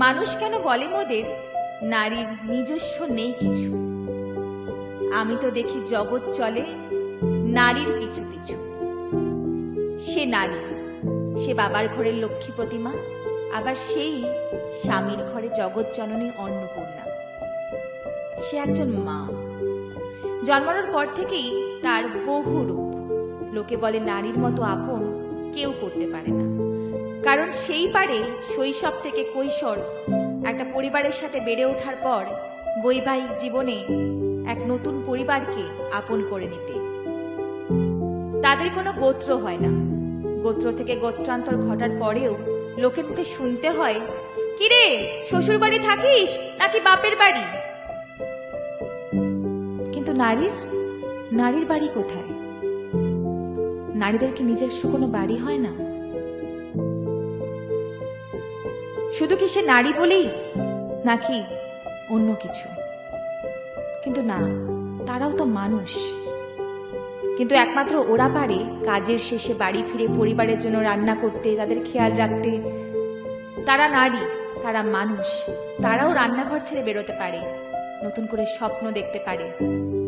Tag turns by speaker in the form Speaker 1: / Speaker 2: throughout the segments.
Speaker 1: মানুষ কেন বলে মোদের? নারীর নিজস্ব নেই কিছু। আমি তো দেখি জগৎ চলে নারীর পিছু পিছু। সে নারী, সে বাবার ঘরের লক্ষ্মী প্রতিমা, আবার সেই স্বামীর ঘরে জগৎ জননী অন্নপূর্ণা। সে একজন মা। জন্মানোর পর থেকেই তার বহু রূপ। লোকে বলে নারীর মতো আপন কেউ করতে পারে না। কারণ সেই পারে শৈশব থেকে কৈশোর, একটা পরিবারের সাথে বেড়ে ওঠার পর বৈবাহিক জীবনে এক নতুন পরিবারকে আপন করে নিতে। তাদের কোনো গোত্র হয় না। গোত্র থেকে গোত্রান্তর ঘটার পরেও লোকের মুখে শুনতে হয়, কিরে শ্বশুর বাড়ি থাকিস নাকি বাপের বাড়ি? কিন্তু নারীর নারীর বাড়ি কোথায়? নারীদের কি নিজস্ব কোনো বাড়ি হয় না? শুধু কি সে নারী বলেই? নাকি অন্য কিছু? কিন্তু না, তারাও তো মানুষ। কিন্তু একমাত্র ওরা পারে কাজের শেষে বাড়ি ফিরে পরিবারের জন্য রান্না করতে, তাদের খেয়াল রাখতে। তারা নারী, তারা মানুষ, তারাও রান্নাঘর ছেড়ে বেরোতে পারে, নতুন করে স্বপ্ন দেখতে পারে,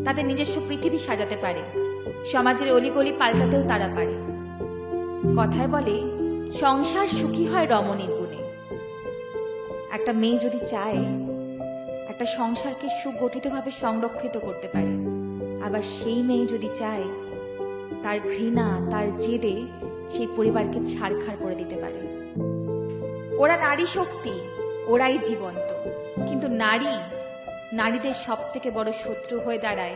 Speaker 1: তাদের নিজস্ব পৃথিবী সাজাতে পারে, সমাজের অলিগলি পাল্টাতেও তারা পারে। কথায় বলে, সংসার সুখী হয় রমণীর একটা মেয়ে যদি চায়, একটা সংসারকে সুগঠিতভাবে সংরক্ষিত করতে পারে। আবার সেই মেয়ে যদি চায়, তার ঘৃণা, তার জেদে সেই পরিবারকে ছাড়খাড় করে দিতে পারে। ওরা নারী শক্তি, ওরাই জীবন্ত। কিন্তু নারী, নারীদের সব থেকে বড় শত্রু হয়ে দাঁড়ায়,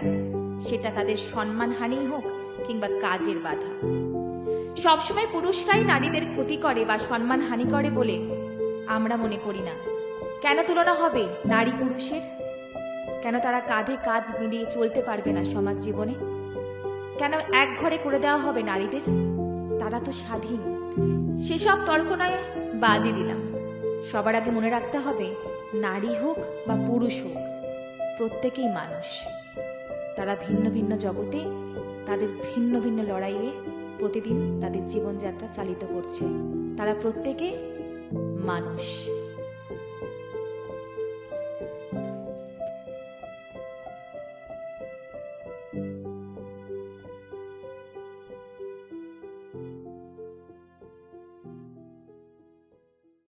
Speaker 1: সেটা তাদের সম্মানহানি হোক কিংবা কাজের বাধা। সবসময় পুরুষরাই নারীদের ক্ষতি করে বা সম্মানহানি করে বলে আমরা মনে করি না। কেন তুলনা হবে নারী পুরুষের? কেন তারা কাঁধে কাঁধ মিলিয়ে চলতে পারবে না সমাজ জীবনে? কেন এক ঘরে করে দেওয়া হবে নারীদের? তারা তো স্বাধীন। সেসব তর্ক নয় বাদই দিলাম। সবার আগে মনে রাখতে হবে, নারী হোক বা পুরুষ হোক, প্রত্যেকেই মানুষ। তারা ভিন্ন ভিন্ন জগতে, তাদের ভিন্ন ভিন্ন লড়াইয়ে প্রতিদিন তাদের জীবনযাত্রা চালিত করছে। তারা প্রত্যেকে মানুষ।